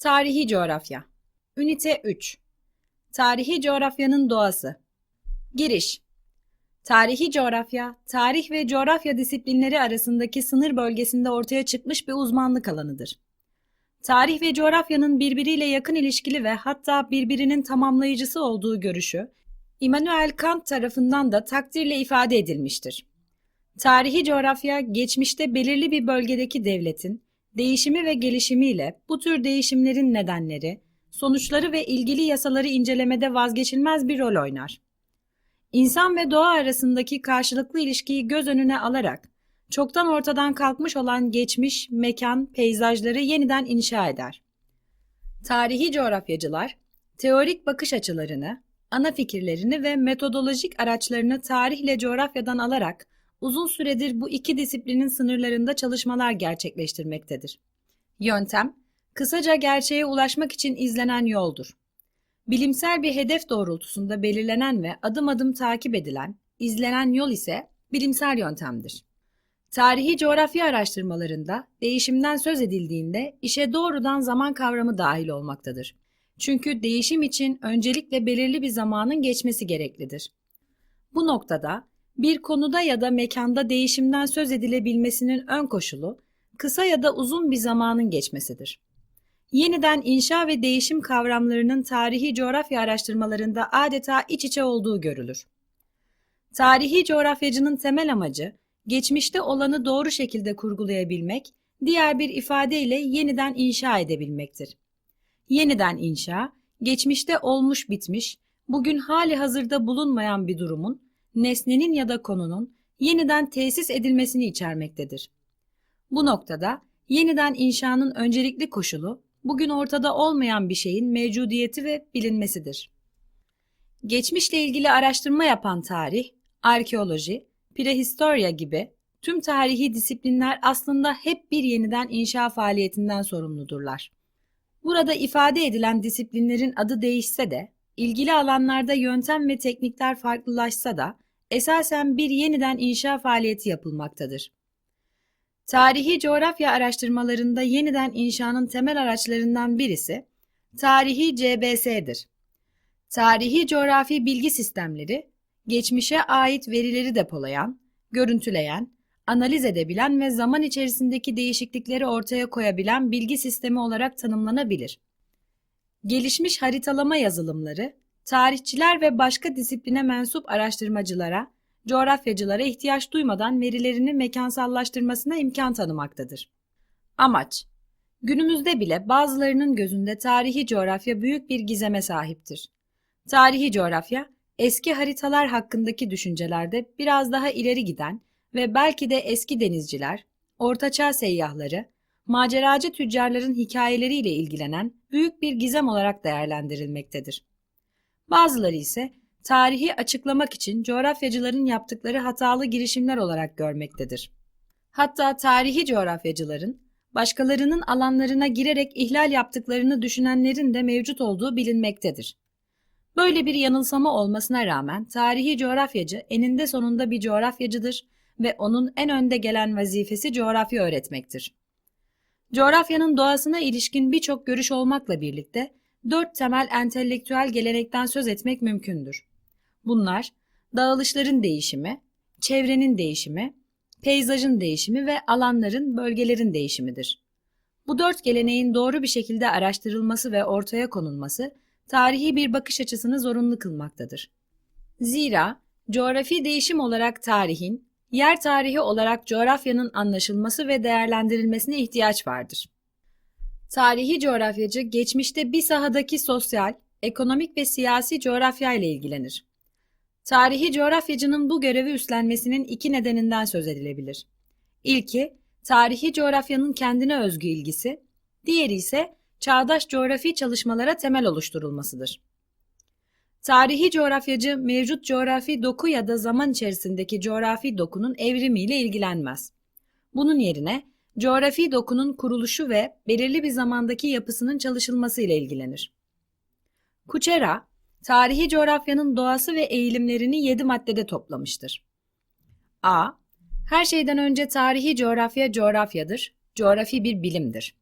Tarihi coğrafya. Ünite 3. Tarihi coğrafyanın doğası. Giriş. Tarihi coğrafya, tarih ve coğrafya disiplinleri arasındaki sınır bölgesinde ortaya çıkmış bir uzmanlık alanıdır. Tarih ve coğrafyanın birbiriyle yakın ilişkili ve hatta birbirinin tamamlayıcısı olduğu görüşü, Immanuel Kant tarafından da takdirle ifade edilmiştir. Tarihi coğrafya, geçmişte belirli bir bölgedeki devletin, değişimi ve gelişimiyle bu tür değişimlerin nedenleri, sonuçları ve ilgili yasaları incelemede vazgeçilmez bir rol oynar. İnsan ve doğa arasındaki karşılıklı ilişkiyi göz önüne alarak, çoktan ortadan kalkmış olan geçmiş, mekan, peyzajları yeniden inşa eder. Tarihi coğrafyacılar, teorik bakış açılarını, ana fikirlerini ve metodolojik araçlarını tarihle coğrafyadan alarak uzun süredir bu iki disiplinin sınırlarında çalışmalar gerçekleştirmektedir. Yöntem, kısaca gerçeğe ulaşmak için izlenen yoldur. Bilimsel bir hedef doğrultusunda belirlenen ve adım adım takip edilen, izlenen yol ise bilimsel yöntemdir. Tarihi coğrafya araştırmalarında değişimden söz edildiğinde işe doğrudan zaman kavramı dahil olmaktadır. Çünkü değişim için öncelikle belirli bir zamanın geçmesi gereklidir. Bu noktada bir konuda ya da mekanda değişimden söz edilebilmesinin ön koşulu kısa ya da uzun bir zamanın geçmesidir. Yeniden inşa ve değişim kavramlarının tarihi coğrafya araştırmalarında adeta iç içe olduğu görülür. Tarihi coğrafyacının temel amacı geçmişte olanı doğru şekilde kurgulayabilmek, diğer bir ifadeyle yeniden inşa edebilmektir. Yeniden inşa, geçmişte olmuş bitmiş, bugün hali hazırda bulunmayan bir durumun, nesnenin ya da konunun yeniden tesis edilmesini içermektedir. Bu noktada yeniden inşanın öncelikli koşulu, bugün ortada olmayan bir şeyin mevcudiyeti ve bilinmesidir. Geçmişle ilgili araştırma yapan tarih, arkeoloji, prehistorya gibi tüm tarihi disiplinler aslında hep bir yeniden inşa faaliyetinden sorumludurlar. Burada ifade edilen disiplinlerin adı değişse de, ilgili alanlarda yöntem ve teknikler farklılaşsa da esasen bir yeniden inşa faaliyeti yapılmaktadır. Tarihi coğrafya araştırmalarında yeniden inşanın temel araçlarından birisi tarihi CBS'dir. Tarihi coğrafi bilgi sistemleri, geçmişe ait verileri depolayan, görüntüleyen, analiz edebilen ve zaman içerisindeki değişiklikleri ortaya koyabilen bilgi sistemi olarak tanımlanabilir. Gelişmiş haritalama yazılımları, tarihçiler ve başka disipline mensup araştırmacılara, coğrafyacılara ihtiyaç duymadan verilerini mekansallaştırmasına imkan tanımaktadır. Amaç Günümüzde bile bazılarının gözünde tarihi coğrafya büyük bir gizeme sahiptir. Tarihi coğrafya, eski haritalar hakkındaki düşüncelerde biraz daha ileri giden ve belki de eski denizciler, ortaçağ seyyahları, maceracı tüccarların hikayeleriyle ilgilenen büyük bir gizem olarak değerlendirilmektedir. Bazıları ise tarihi açıklamak için coğrafyacıların yaptıkları hatalı girişimler olarak görmektedir. Hatta tarihi coğrafyacıların başkalarının alanlarına girerek ihlal yaptıklarını düşünenlerin de mevcut olduğu bilinmektedir. Böyle bir yanılsama olmasına rağmen tarihi coğrafyacı eninde sonunda bir coğrafyacıdır ve onun en önde gelen vazifesi coğrafya öğretmektir. Coğrafyanın doğasına ilişkin birçok görüş olmakla birlikte dört temel entelektüel gelenekten söz etmek mümkündür. Bunlar dağılışların değişimi, çevrenin değişimi, peyzajın değişimi ve alanların, bölgelerin değişimidir. Bu dört geleneğin doğru bir şekilde araştırılması ve ortaya konulması tarihi bir bakış açısını zorunlu kılmaktadır. Zira coğrafi değişim olarak tarihin, yer tarihi olarak coğrafyanın anlaşılması ve değerlendirilmesine ihtiyaç vardır. Tarihi coğrafyacı geçmişte bir sahadaki sosyal, ekonomik ve siyasi coğrafya ile ilgilenir. Tarihi coğrafyacının bu görevi üstlenmesinin iki nedeninden söz edilebilir. İlki, tarihi coğrafyanın kendine özgü ilgisi, diğeri ise çağdaş coğrafi çalışmalara temel oluşturulmasıdır. Tarihi coğrafyacı mevcut coğrafi doku ya da zaman içerisindeki coğrafi dokunun evrimiyle ilgilenmez. Bunun yerine coğrafi dokunun kuruluşu ve belirli bir zamandaki yapısının çalışılması ile ilgilenir. Kuchera, tarihi coğrafyanın doğası ve eğilimlerini 7 maddede toplamıştır. A. Her şeyden önce tarihi coğrafya coğrafyadır, coğrafi bir bilimdir.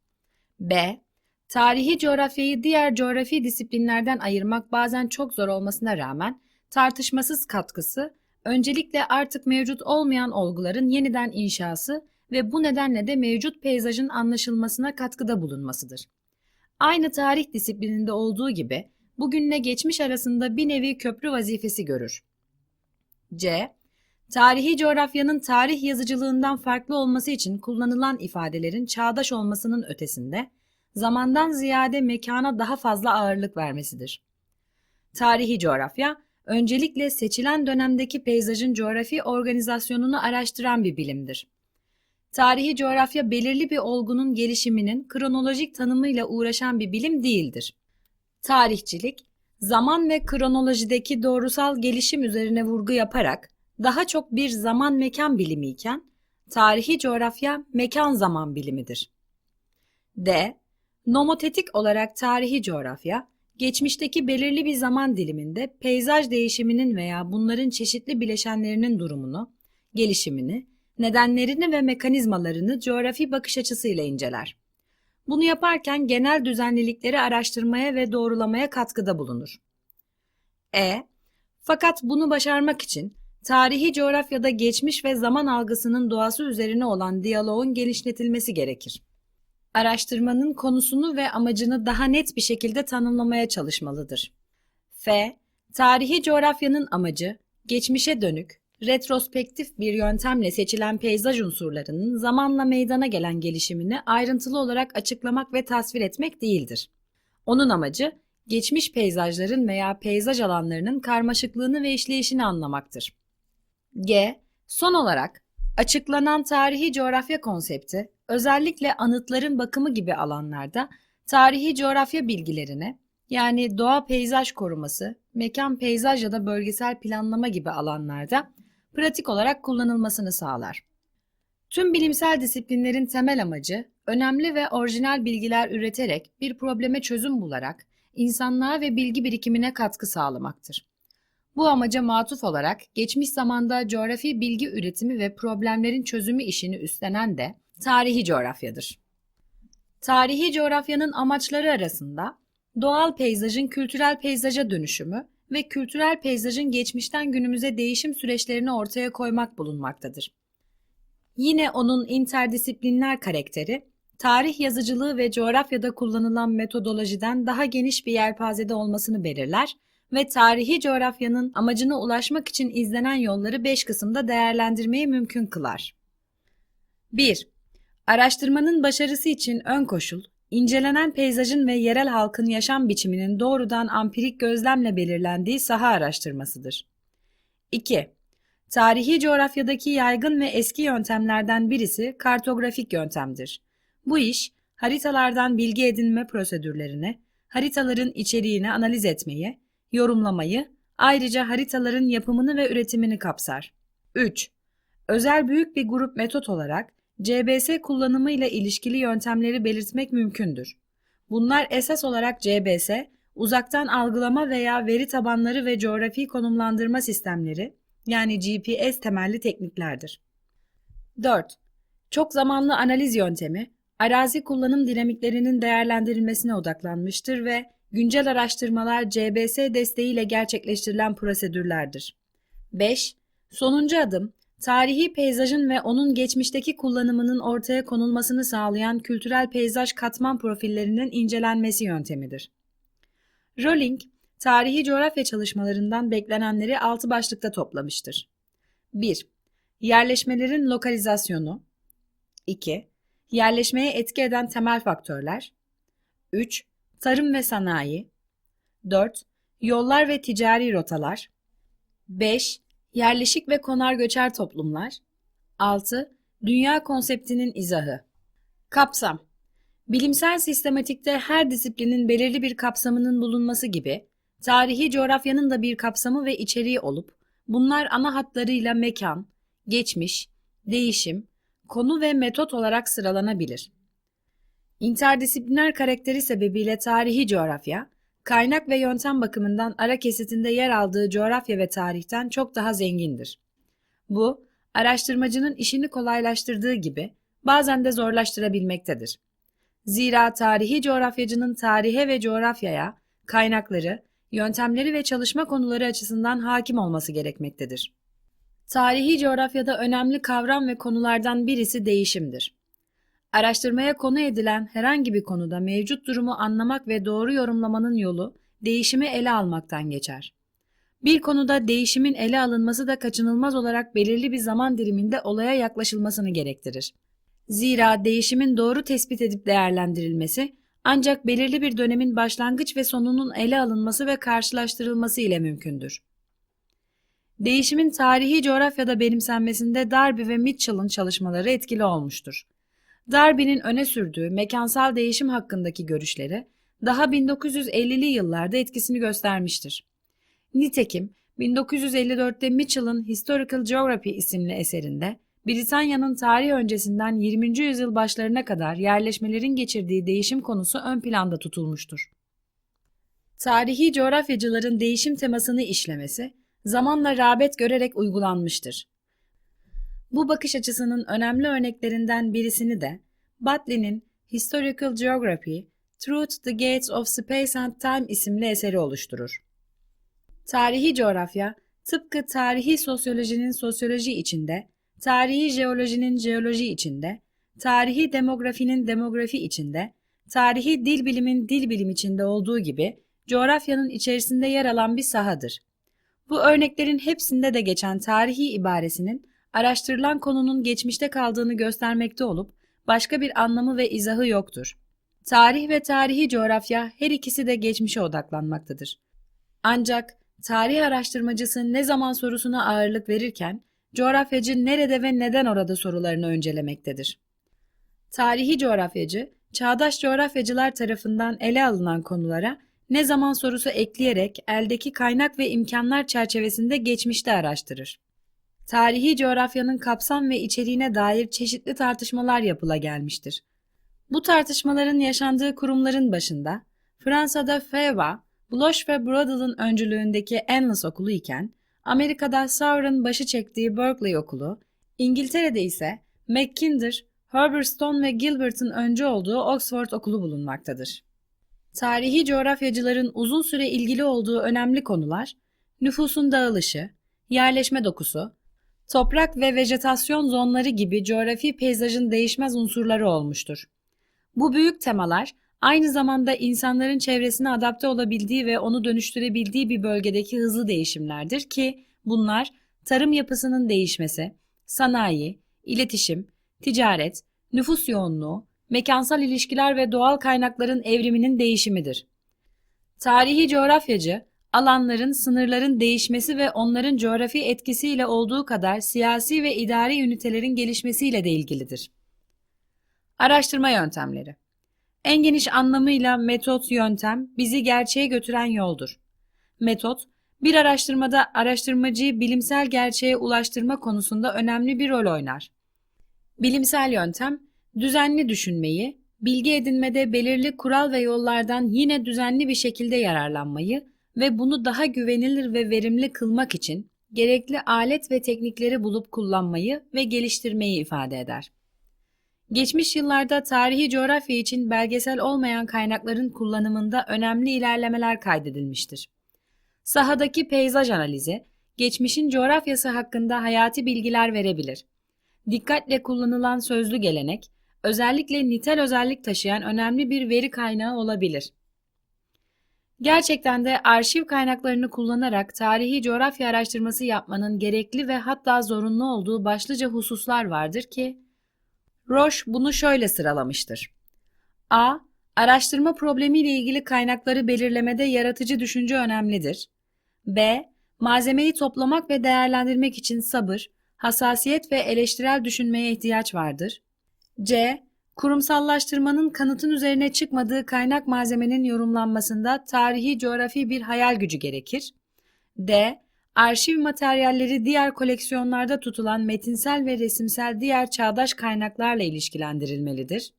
B. Tarihi coğrafyayı diğer coğrafi disiplinlerden ayırmak bazen çok zor olmasına rağmen tartışmasız katkısı, öncelikle artık mevcut olmayan olguların yeniden inşası ve bu nedenle de mevcut peyzajın anlaşılmasına katkıda bulunmasıdır. Aynı tarih disiplininde olduğu gibi bugünle geçmiş arasında bir nevi köprü vazifesi görür. C. Tarihi coğrafyanın tarih yazıcılığından farklı olması için kullanılan ifadelerin çağdaş olmasının ötesinde zamandan ziyade mekana daha fazla ağırlık vermesidir. Tarihi coğrafya, öncelikle seçilen dönemdeki peyzajın coğrafi organizasyonunu araştıran bir bilimdir. Tarihi coğrafya belirli bir olgunun gelişiminin kronolojik tanımıyla uğraşan bir bilim değildir. Tarihçilik, zaman ve kronolojideki doğrusal gelişim üzerine vurgu yaparak daha çok bir zaman mekan bilimi iken, tarihi coğrafya mekan zaman bilimidir. D. Nomotetik olarak tarihi coğrafya, geçmişteki belirli bir zaman diliminde peyzaj değişiminin veya bunların çeşitli bileşenlerinin durumunu, gelişimini, nedenlerini ve mekanizmalarını coğrafi bakış açısıyla inceler. Bunu yaparken genel düzenlilikleri araştırmaya ve doğrulamaya katkıda bulunur. E. Fakat bunu başarmak için tarihi coğrafyada geçmiş ve zaman algısının doğası üzerine olan diyaloğun genişletilmesi gerekir. Araştırmanın konusunu ve amacını daha net bir şekilde tanımlamaya çalışmalıdır. F. Tarihi coğrafyanın amacı, geçmişe dönük, retrospektif bir yöntemle seçilen peyzaj unsurlarının zamanla meydana gelen gelişimini ayrıntılı olarak açıklamak ve tasvir etmek değildir. Onun amacı, geçmiş peyzajların veya peyzaj alanlarının karmaşıklığını ve işleyişini anlamaktır. G. Son olarak, açıklanan tarihi coğrafya konsepti, özellikle anıtların bakımı gibi alanlarda tarihi coğrafya bilgilerini, yani doğa peyzaj koruması, mekan peyzaj ya da bölgesel planlama gibi alanlarda pratik olarak kullanılmasını sağlar. Tüm bilimsel disiplinlerin temel amacı, önemli ve orijinal bilgiler üreterek bir probleme çözüm bularak insanlığa ve bilgi birikimine katkı sağlamaktır. Bu amaca matuf olarak geçmiş zamanda coğrafi bilgi üretimi ve problemlerin çözümü işini üstlenen de tarihi coğrafyadır. Tarihi coğrafyanın amaçları arasında doğal peyzajın kültürel peyzaja dönüşümü ve kültürel peyzajın geçmişten günümüze değişim süreçlerini ortaya koymak bulunmaktadır. Yine onun interdisipliner karakteri, tarih yazıcılığı ve coğrafyada kullanılan metodolojiden daha geniş bir yelpazede olmasını belirler ve tarihi coğrafyanın amacına ulaşmak için izlenen yolları 5 kısımda değerlendirmeyi mümkün kılar. 1. Araştırmanın başarısı için ön koşul, incelenen peyzajın ve yerel halkın yaşam biçiminin doğrudan ampirik gözlemle belirlendiği saha araştırmasıdır. 2. Tarihi coğrafyadaki yaygın ve eski yöntemlerden birisi kartografik yöntemdir. Bu iş, haritalardan bilgi edinme prosedürlerini, haritaların içeriğini analiz etmeyi, yorumlamayı, ayrıca haritaların yapımını ve üretimini kapsar. 3. Özel büyük bir grup metot olarak CBS kullanımıyla ilişkili yöntemleri belirtmek mümkündür. Bunlar esas olarak CBS, uzaktan algılama veya veri tabanları ve coğrafi konumlandırma sistemleri, yani GPS temelli tekniklerdir. 4. Çok zamanlı analiz yöntemi, arazi kullanım dinamiklerinin değerlendirilmesine odaklanmıştır ve güncel araştırmalar CBS desteğiyle gerçekleştirilen prosedürlerdir. 5. Sonuncu adım, tarihi peyzajın ve onun geçmişteki kullanımının ortaya konulmasını sağlayan kültürel peyzaj katman profillerinin incelenmesi yöntemidir. Rowling, tarihi coğrafya çalışmalarından beklenenleri altı başlıkta toplamıştır. 1. Yerleşmelerin lokalizasyonu 2. Yerleşmeye etki eden temel faktörler 3. Tarım ve sanayi 4. Yollar ve ticari rotalar 5. Yerleşik ve konar göçer toplumlar 6. Dünya konseptinin izahı Kapsam Bilimsel sistematikte her disiplinin belirli bir kapsamının bulunması gibi, tarihi coğrafyanın da bir kapsamı ve içeriği olup, bunlar ana hatlarıyla mekan, geçmiş, değişim, konu ve metot olarak sıralanabilir. İnterdisipliner karakteri sebebiyle tarihi coğrafya, kaynak ve yöntem bakımından ara kesitinde yer aldığı coğrafya ve tarihten çok daha zengindir. Bu, araştırmacının işini kolaylaştırdığı gibi bazen de zorlaştırabilmektedir. Zira tarihi coğrafyacının tarihe ve coğrafyaya, kaynakları, yöntemleri ve çalışma konuları açısından hakim olması gerekmektedir. Tarihi coğrafyada önemli kavram ve konulardan birisi değişimdir. Araştırmaya konu edilen herhangi bir konuda mevcut durumu anlamak ve doğru yorumlamanın yolu değişimi ele almaktan geçer. Bir konuda değişimin ele alınması da kaçınılmaz olarak belirli bir zaman diliminde olaya yaklaşılmasını gerektirir. Zira değişimin doğru tespit edip değerlendirilmesi ancak belirli bir dönemin başlangıç ve sonunun ele alınması ve karşılaştırılması ile mümkündür. Değişimin tarihi coğrafyada benimsenmesinde Darby ve Mitchell'ın çalışmaları etkili olmuştur. Darby'nin öne sürdüğü mekansal değişim hakkındaki görüşleri daha 1950'li yıllarda etkisini göstermiştir. Nitekim 1954'te Mitchell'ın Historical Geography isimli eserinde Britanya'nın tarih öncesinden 20. yüzyıl başlarına kadar yerleşmelerin geçirdiği değişim konusu ön planda tutulmuştur. Tarihi coğrafyacıların değişim temasını işlemesi zamanla rağbet görerek uygulanmıştır. Bu bakış açısının önemli örneklerinden birisini de Butley'nin Historical Geography Through the Gates of Space and Time isimli eseri oluşturur. Tarihi coğrafya, tıpkı tarihi sosyolojinin sosyoloji içinde, tarihi jeolojinin jeoloji içinde, tarihi demografinin demografi içinde, tarihi dil bilimin dil bilim içinde olduğu gibi coğrafyanın içerisinde yer alan bir sahadır. Bu örneklerin hepsinde de geçen tarihi ibaresinin araştırılan konunun geçmişte kaldığını göstermekte olup başka bir anlamı ve izahı yoktur. Tarih ve tarihi coğrafya her ikisi de geçmişe odaklanmaktadır. Ancak tarih araştırmacısı ne zaman sorusuna ağırlık verirken coğrafyacı nerede ve neden orada sorularını öncelemektedir. Tarihi coğrafyacı, çağdaş coğrafyacılar tarafından ele alınan konulara ne zaman sorusu ekleyerek eldeki kaynak ve imkanlar çerçevesinde geçmişte araştırır. Tarihi coğrafyanın kapsam ve içeriğine dair çeşitli tartışmalar yapıla gelmiştir. Bu tartışmaların yaşandığı kurumların başında Fransa'da FEVA, Bloch ve Brodel'ın öncülüğündeki Endless Okulu iken Amerika'da Sauer'ın başı çektiği Berkeley Okulu, İngiltere'de ise Mackinder, Herberstone ve Gilbert'ın öncü olduğu Oxford Okulu bulunmaktadır. Tarihi coğrafyacıların uzun süre ilgili olduğu önemli konular, nüfusun dağılışı, yerleşme dokusu, toprak ve vejetasyon zonları gibi coğrafi peyzajın değişmez unsurları olmuştur. Bu büyük temalar aynı zamanda insanların çevresine adapte olabildiği ve onu dönüştürebildiği bir bölgedeki hızlı değişimlerdir ki bunlar tarım yapısının değişmesi, sanayi, iletişim, ticaret, nüfus yoğunluğu, mekansal ilişkiler ve doğal kaynakların evriminin değişimidir. Tarihi coğrafyacı, alanların, sınırların değişmesi ve onların coğrafi etkisiyle olduğu kadar siyasi ve idari ünitelerin gelişmesiyle de ilgilidir. Araştırma yöntemleri En geniş anlamıyla metot yöntem bizi gerçeğe götüren yoldur. Metot, bir araştırmada araştırmacıyı bilimsel gerçeğe ulaştırma konusunda önemli bir rol oynar. Bilimsel yöntem, düzenli düşünmeyi, bilgi edinmede belirli kural ve yollardan yine düzenli bir şekilde yararlanmayı ve bunu daha güvenilir ve verimli kılmak için gerekli alet ve teknikleri bulup kullanmayı ve geliştirmeyi ifade eder. Geçmiş yıllarda tarihi coğrafya için belgesel olmayan kaynakların kullanımında önemli ilerlemeler kaydedilmiştir. Sahadaki peyzaj analizi, geçmişin coğrafyası hakkında hayati bilgiler verebilir. Dikkatle kullanılan sözlü gelenek, özellikle nitel özellik taşıyan önemli bir veri kaynağı olabilir. Gerçekten de arşiv kaynaklarını kullanarak tarihi coğrafya araştırması yapmanın gerekli ve hatta zorunlu olduğu başlıca hususlar vardır ki, Roche bunu şöyle sıralamıştır. A. Araştırma problemiyle ilgili kaynakları belirlemede yaratıcı düşünce önemlidir. B. Malzemeyi toplamak ve değerlendirmek için sabır, hassasiyet ve eleştirel düşünmeye ihtiyaç vardır. C. Kurumsallaştırmanın kanıtın üzerine çıkmadığı kaynak malzemenin yorumlanmasında tarihi coğrafi bir hayal gücü gerekir. D. Arşiv materyalleri diğer koleksiyonlarda tutulan metinsel ve resimsel diğer çağdaş kaynaklarla ilişkilendirilmelidir.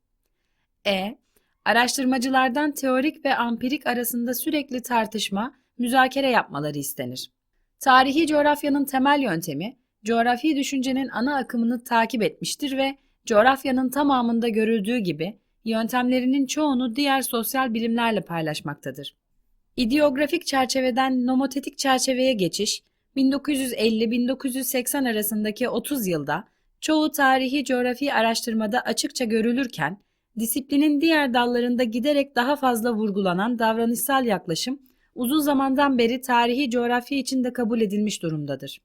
E. Araştırmacılardan teorik ve ampirik arasında sürekli tartışma, müzakere yapmaları istenir. Tarihi coğrafyanın temel yöntemi, coğrafi düşüncenin ana akımını takip etmiştir ve coğrafyanın tamamında görüldüğü gibi yöntemlerinin çoğunu diğer sosyal bilimlerle paylaşmaktadır. İdeografik çerçeveden nomotetik çerçeveye geçiş, 1950-1980 arasındaki 30 yılda çoğu tarihi coğrafi araştırmada açıkça görülürken, disiplinin diğer dallarında giderek daha fazla vurgulanan davranışsal yaklaşım, uzun zamandan beri tarihi coğrafya için de kabul edilmiş durumdadır.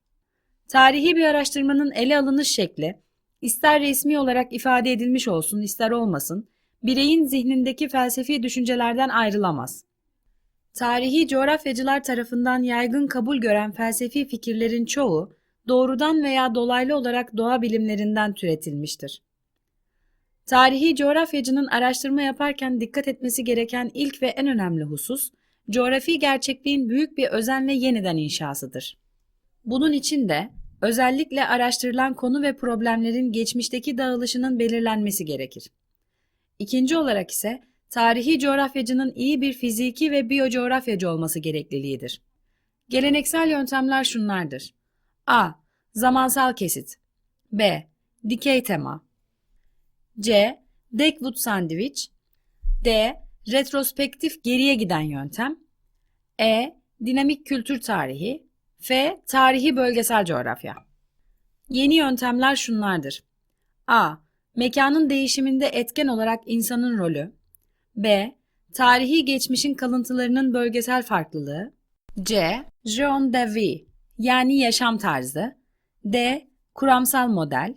Tarihi bir araştırmanın ele alınış şekli, ister resmi olarak ifade edilmiş olsun ister olmasın, bireyin zihnindeki felsefi düşüncelerden ayrılamaz. Tarihi coğrafyacılar tarafından yaygın kabul gören felsefi fikirlerin çoğu, doğrudan veya dolaylı olarak doğa bilimlerinden türetilmiştir. Tarihi coğrafyacının araştırma yaparken dikkat etmesi gereken ilk ve en önemli husus, coğrafi gerçekliğin büyük bir özenle yeniden inşasıdır. Bunun için de özellikle araştırılan konu ve problemlerin geçmişteki dağılışının belirlenmesi gerekir. İkinci olarak ise tarihi coğrafyacının iyi bir fiziki ve biyocoğrafyacı olması gerekliliğidir. Geleneksel yöntemler şunlardır. A. Zamansal kesit B. Dikey tema C. Deckwood sandviç D. Retrospektif geriye giden yöntem E. Dinamik kültür tarihi F. Tarihi bölgesel coğrafya Yeni yöntemler şunlardır. A. Mekanın değişiminde etken olarak insanın rolü B. Tarihi geçmişin kalıntılarının bölgesel farklılığı C. Jean de vie yani yaşam tarzı D. Kuramsal model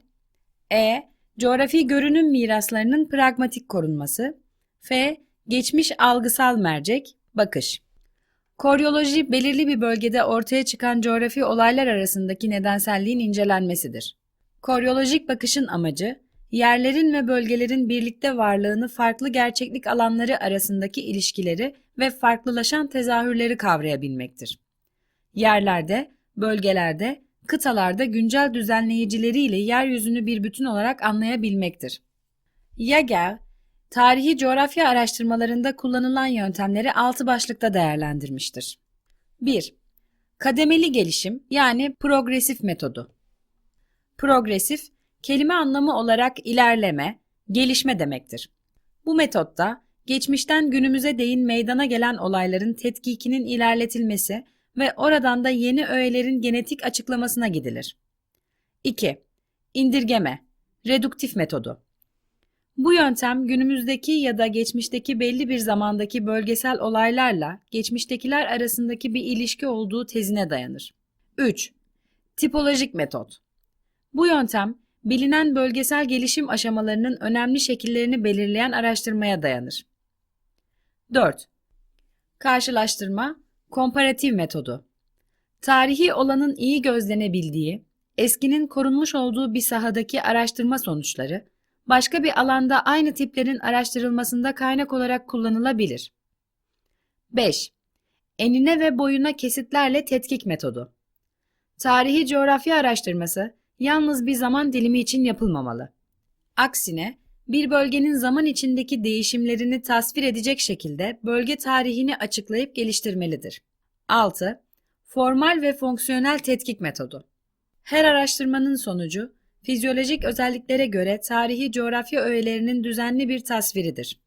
E. Coğrafi görünüm miraslarının pragmatik korunması F. Geçmiş algısal mercek, bakış. Koryoloji, belirli bir bölgede ortaya çıkan coğrafi olaylar arasındaki nedenselliğin incelenmesidir. Koryolojik bakışın amacı, yerlerin ve bölgelerin birlikte varlığını farklı gerçeklik alanları arasındaki ilişkileri ve farklılaşan tezahürleri kavrayabilmektir. Yerlerde, bölgelerde, kıtalarda güncel düzenleyicileriyle yeryüzünü bir bütün olarak anlayabilmektir. Yager, tarihi coğrafya araştırmalarında kullanılan yöntemleri altı başlıkta değerlendirmiştir. 1. Kademeli gelişim yani progresif metodu. Progresif, kelime anlamı olarak ilerleme, gelişme demektir. Bu metotta geçmişten günümüze değin meydana gelen olayların tetkikinin ilerletilmesi ve oradan da yeni öğelerin genetik açıklamasına gidilir. 2. İndirgeme, reduktif metodu. Bu yöntem günümüzdeki ya da geçmişteki belli bir zamandaki bölgesel olaylarla geçmiştekiler arasındaki bir ilişki olduğu tezine dayanır. 3. Tipolojik metot. Bu yöntem bilinen bölgesel gelişim aşamalarının önemli şekillerini belirleyen araştırmaya dayanır. 4. Karşılaştırma, komparatif metodu. Tarihi olanın iyi gözlenebildiği, eskinin korunmuş olduğu bir sahadaki araştırma sonuçları, başka bir alanda aynı tiplerin araştırılmasında kaynak olarak kullanılabilir. 5. Enine ve boyuna kesitlerle tetkik metodu. Tarihi coğrafya araştırması yalnız bir zaman dilimi için yapılmamalı. Aksine bir bölgenin zaman içindeki değişimlerini tasvir edecek şekilde bölge tarihini açıklayıp geliştirmelidir. 6. Formal ve fonksiyonel tetkik metodu. Her araştırmanın sonucu fizyolojik özelliklere göre tarihi coğrafya öğelerinin düzenli bir tasviridir.